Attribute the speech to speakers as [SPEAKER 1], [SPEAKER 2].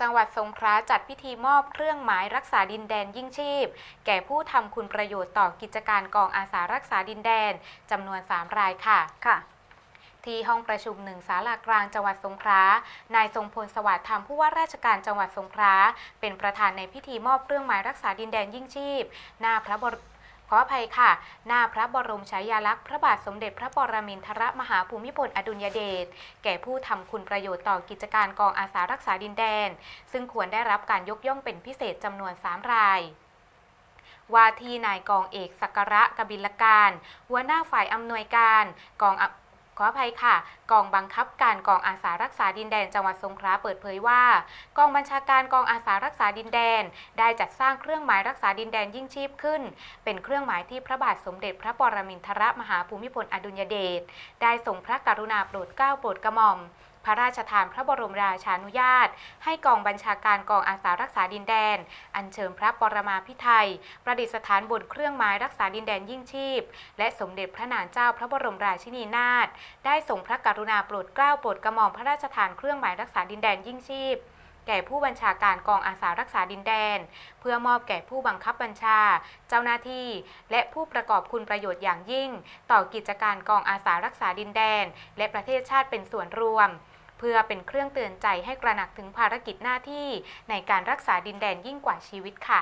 [SPEAKER 1] จังหวัดสงขลาจัดพิธีมอบเครื่องหมายรักษาดินแดนยิ่งชีพ แก่ผู้ทำคุณประโยชน์ต่อกิจการกองอาสารักษาดินแดนจำนวน 3 รายค่ะ
[SPEAKER 2] ค่ะ
[SPEAKER 1] ที่ห้องประชุมหนึ่งศาลากลางจังหวัดสงขลานายทรงพลสวัสดิ์ธรรมผู้ว่าราชการจังหวัดสงขลาเป็นประธานในพิธีมอบเครื่องหมายรักษาดินแดนยิ่งชีพ หน้าพระบรข ออภัยค่ะ หน้าพระบรมฉายาลักษณ์พระบาทสมเด็จพระปรมินทรมหาภูมิพลอดุลยเดชแก่ผู้ทำคุณประโยชน์ต่อกิจการกองอาสารักษาดินแดน ซึ่งควรได้รับการยกย่องเป็นพิเศษจำนวน 3 รายว่าที่นายกองเอกสักระกบิลการหัวหน้าฝ่ายอำนวยการกองอ ขออภัยค่ะ กองบังคับการกองอาสารักษาดินแดนจังหวัดสงขลาเปิดเผยว่า กองบัญชาการกองอาสารักษาดินแดน ได้จัดสร้างเครื่องหมายรักษาดินแดนยิ่งชีพขึ้น เป็นเครื่องหมายที่พระบาทสมเด็จพระปรมินทรมหาภูมิพลอดุลยเดชได้ทรงพระกรุณาโปรดเกล้าโปรดกระหม่อม พระราชทานพระบรมราชานุญาต ให้กองบัญชาการกองอาสารักษาดินแดน อัญเชิญพระปรมาภิไธยประดิษฐานบนเครื่องหมายรักษาดินแดนยิ่งชีพ และสมเด็จพระนางเจ้าพระบรมราชินีนาถได้ทรงพระกรุณาโปรดเกล้าโปรดกระหม่อมพระราชทานเครื่องหมายรักษาดินแดนยิ่งชีพแก่ผู้บัญชาการกองอาสารักษาดินแดน เพื่อมอบแก่ผู้บังคับบัญชา เจ้าหน้าที่ และผู้ประกอบคุณประโยชน์อย่างยิ่ง ต่อกิจการกองอาสารักษาดินแดน และประเทศชาติเป็นส่วนรวม พื่อเป็นเครื่องเตือนใจให้กระหนักถึงภารกิจหน้าที่ในการรักษาดินแดนยิ่งกว่าชีวิตค่ะ